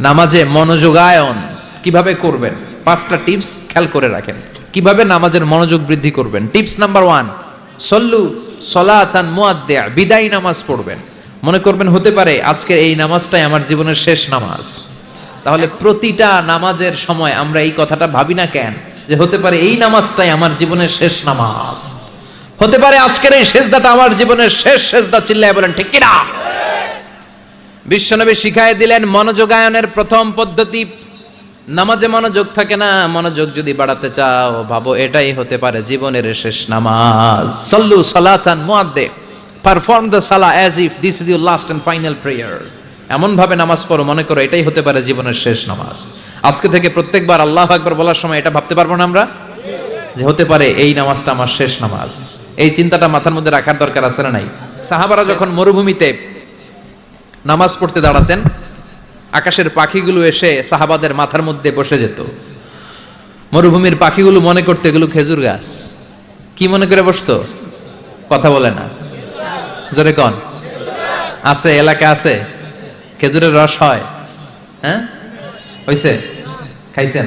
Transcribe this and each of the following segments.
নামাজে মনোযোগায়ন কীভাবে করবেন? পাঁচটা টিপস খেয়াল করে রাখেন। কীভাবে নামাজের মনোযোগ বৃদ্ধি করবেন? টিপস নাম্বার ওয়ান, সল্লু সলা সলাচান মুয়াদ্দে বিদায় নামাজ পড়বেন। মনে করবেন হতে পারে আজকের এই নামাজটাই আমার জীবনের শেষ নামাজ। তাহলে প্রতিটা নামাজের সময় আমরা এই কথাটা ভাবি না কেন? যে হতে পারে এই নামাজটাই আমার জীবনের শেষ নামাজ। হতে পারে আজকের এই শেষদাটা আমার জীবনের শেষ শেষদা চিল্লায় বলেন, ঠিক কিনা? বিশ্বনবী শিখায় দিলেন, মনোযোগায়নের প্রথম পদ্ধতি, নামাজে মনোযোগ থাকে না, মনোযোগ যদি বাড়াতে চাও, ভাবো এটাই হতে পারে জীবনের শেষ নামাজ। সল্লু সালাতান মুয়াদ্দে পারফর্ম দ্য সালা as if this is your last and final prayer এমন ভাবে নামাজ পড়ো, মনে করো এটাই হতে পারে জীবনের শেষ নামাজ। আজকে থেকে প্রত্যেকবার আল্লাহ একবার বলার সময় এটা ভাবতে পারব না আমরা? যে হতে পারে এই নামাজটা আমার শেষ নামাজ। এই চিন্তাটা মাথার মধ্যে রাখার দরকার আছে না নাই? সাহাবারা যখন মরুভূমিতে নামাজ পড়তে দাঁড়াতেন, আকাশের পাখিগুলো এসে সাহাবাদের মাথার মধ্যে বসে যেত। মরুভূমির পাখিগুলো মনে করতে এগুলো খেজুর গাছ। কি মনে করে বসতো? কথা বলে না। জোরে কন। আছে, এলাকা আছে। খেজুরের রস হয়। হ্যাঁ? হইছে? খাইছেন?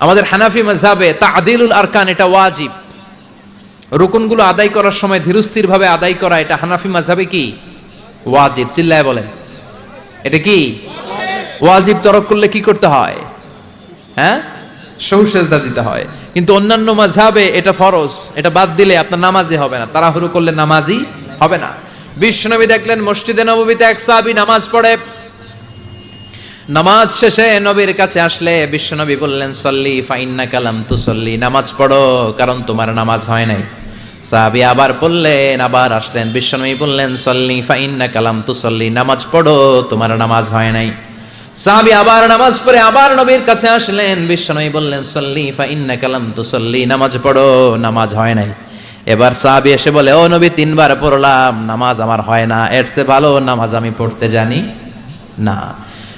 আমাদের হানাফি মাযহাবে তাদিলুল আরকান, এটা ওয়াজিব। রুকুনগুলো আদায় করার সময় ধীরস্থির ভাবে আদায় করা, এটা হানাফি মাযহাবে কি? ওয়াজিব, চিল্লায় বলেন। এটা কি? ওয়াজিব তরক করলে কি করতে হয়? হ্যাঁ? সহু সেজদা দিতে হয়। কিন্তু অন্যান্য মাঝহাবে এটা ফরজ, এটা বাদ দিলে আপনার নামাজই হবে না, তাড়াহুড়ো করলে নামাজই হবে না। বিশ্বনবী দেখলেন, মসজিদে নববীতে এক সাহাবী নামাজ পড়ে নামাজ শেষে নবীর কাছে আসলে বিশ্বনবী বললেন, সল্লি ফাইন্না কালাম তু সল্লি নামাজ পড়ো, কারণ তোমার নামাজ হয় নাই। সাহাবী আবার পড়লেন আবার আসলেন। বিশ্বনবী বললেন, সল্লি ফাইন্না কালাম তু সল্লি নামাজ পড়ো, তোমার নামাজ হয় নাই। সাহাবী আবার নামাজ পড়ে আবার নবীর কাছে আসলেন। বিশ্বনবী বললেন, সল্লি ফাইন্না কালাম তু সল্লি নামাজ পড়ো, নামাজ হয় নাই। এবার সাহাবি এসে বলে, ও নবী, তিনবার পড়লাম, নামাজ আমার হয় না। এর চেয়ে ভালো নামাজ আমি পড়তে জানি না।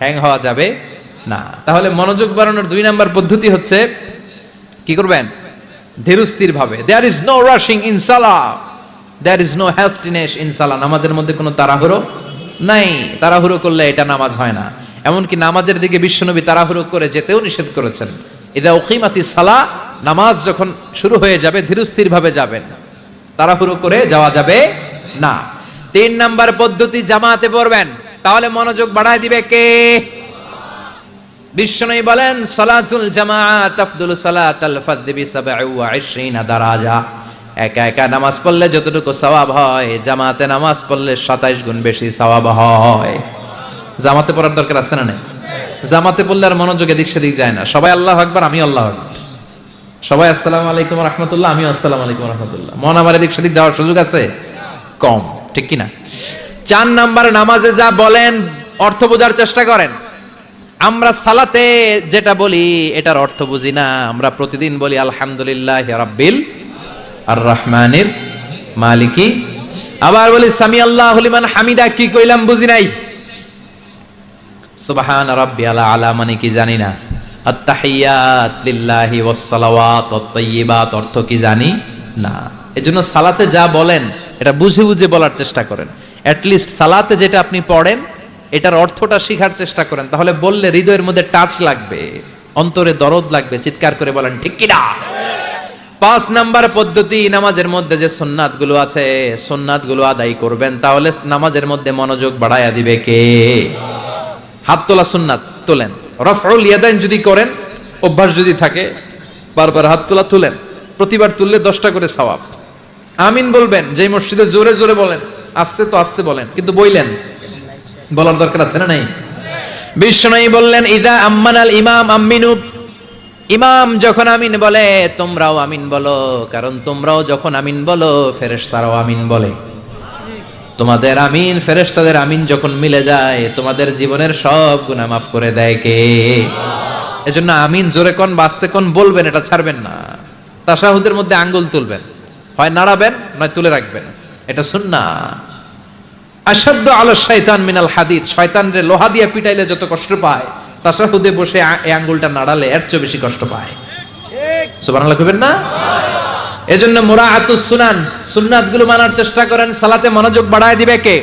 হ্যাং হওয়া যাবে না। তাহলে মনোযোগ বাড়ানোর দুই নাম্বার পদ্ধতি হচ্ছে, কি করবেন? ধীরস্থির ভাবে there is no rushing in সালা there is no hastiness in সালা নামাজের মধ্যে কোনো তাড়াহুড়ো নাই। তাড়াহুড়ো করলে এটা নামাজ হয় না। এমনকি নামাজের দিকে বিশ্বনবী তাড়াহুড়ো করে যেতেও নিষেধ করেছেন। এটা ওকিমাতি সালা নামাজ যখন শুরু হয়ে যাবে ধীরস্থির ভাবে যাবেন। তাড়াহুড়ো করে যাওয়া যাবে না। তিন নাম্বার পদ্ধতি, জামাতে পড়বেন। তাহলে মনোযোগ বাড়ায় দিবে কে? বিশ্বনবী বলেন, সালাতুল জামাআত আফদুল সালাতাল ফাযদি বি 27 দারাজা। একা একা নামাজ পড়লে যতটুকু সওয়াব হয়, জামাতে নামাজ পড়লে 27 গুণ বেশি সওয়াব হয়। জামাতে পড়ার দরকার আছে না নাই? জামাতে পড়লে আর মনোযোগ এদিক সেদিক যায় না। সবাই আল্লাহ আকবার আমি আল্লাহ আকবার। সবাই আসসালামু আলাইকুম রহমতুল্লাহ, আমিও আসসালামু আলাইকুম রহমতুল্লাহ। মন আমার এদিক সেদিক যাওয়ার সুযোগ আছে? কম, ঠিক কি না চার নাম্বার নামাজে যা বলেন, অর্থ বোঝার চেষ্টা করেন। আমরা সালাতে যেটা বলি, এটার অর্থ বুঝি না। আমরা প্রতিদিন বলি, আলহামদুলিল্লাহ রাব্বিল আর রহমানির মালিকি। আবার বলি সামি আল্লাহ লিমান হামিদা, কি কইলাম বুঝি নাই? সুবহান রাব্বি আলা আলা মানে কি জানি না। আত্তাহিয়াত লিল্লাহি ওয়াস সালাওয়াত ওয়াত তাইয়্যিবাত অর্থ কি জানি না। এজন্য সালাতে যা বলেন, এটা বুঝে বুঝে বলার চেষ্টা করেন। অ্যাট লিস্ট সালাতে যেটা আপনি পড়েন, এটার অর্থটা শেখার চেষ্টা করেন। তাহলে বললে হৃদয়ের মধ্যে টাচ লাগবে, অন্তরে দরদ লাগবে, চিৎকার করে বলেন, ঠিক কি না? পাঁচ নাম্বার পদ্ধতি, নামাজের মধ্যে যে সুন্নাতগুলো আছে সুন্নাতগুলো আদায় করবেন, তাহলে নামাজের মধ্যে মনোযোগ বাড়াইয়া দিবে কে? হাত তোলা সুন্নাত, তোলেন। রফউল ইয়াদাইন যদি করেন, অভ্যাস যদি থাকে, বারবার হাত তোলা তুলেন। প্রতিবার তুললে দশটা করে সওয়াব। আমিন বলবেন যে মসজিদে জোরে জোরে বলেন আস্তে তো আস্তে বলেন, কিন্তু বইলেন। বলার দরকার আছে না নাই? বিষ্ণু বললেন, ইদা আম্মান আল ইমাম আম্মিনু। ইমাম যখন আমিন বলে, তোমরাও আমিন বলো, কারণ তোমরাও যখন আমিন বলো, ফেরেশতারাও আমিন বলে। তোমাদের আমিন, ফেরেশতাদের আমিন যখন মিলে যায়, তোমাদের জীবনের সব গুণা মাফ করে দেয় কে? এজন্য আমিন জোরে কোন বাস্তে কোন বলবেন, এটা ছাড়বেন না। তাশাহুদের মধ্যে আঙ্গুল তুলবেন। হয় নাড়াবেন, নয় তুলে রাখবেন। এটা শুননা আসাধ্য আলো শয়তান মিনাল হাদিদ। শয়তান রে লোহা দিয়ে পিটাইলে যত কষ্ট পায়, তাসাহুদে বসে এই আঙ্গুলটা নাড়ালে এর চেয়ে বেশি কষ্ট পায়। সুবহানাল্লাহ কইবেন না? এজন্য মুরাআতুস সুনান। সুন্নাতগুলো মানার চেষ্টা করেন, সালাতে মনোযোগ বাড়ায় দিবে কে?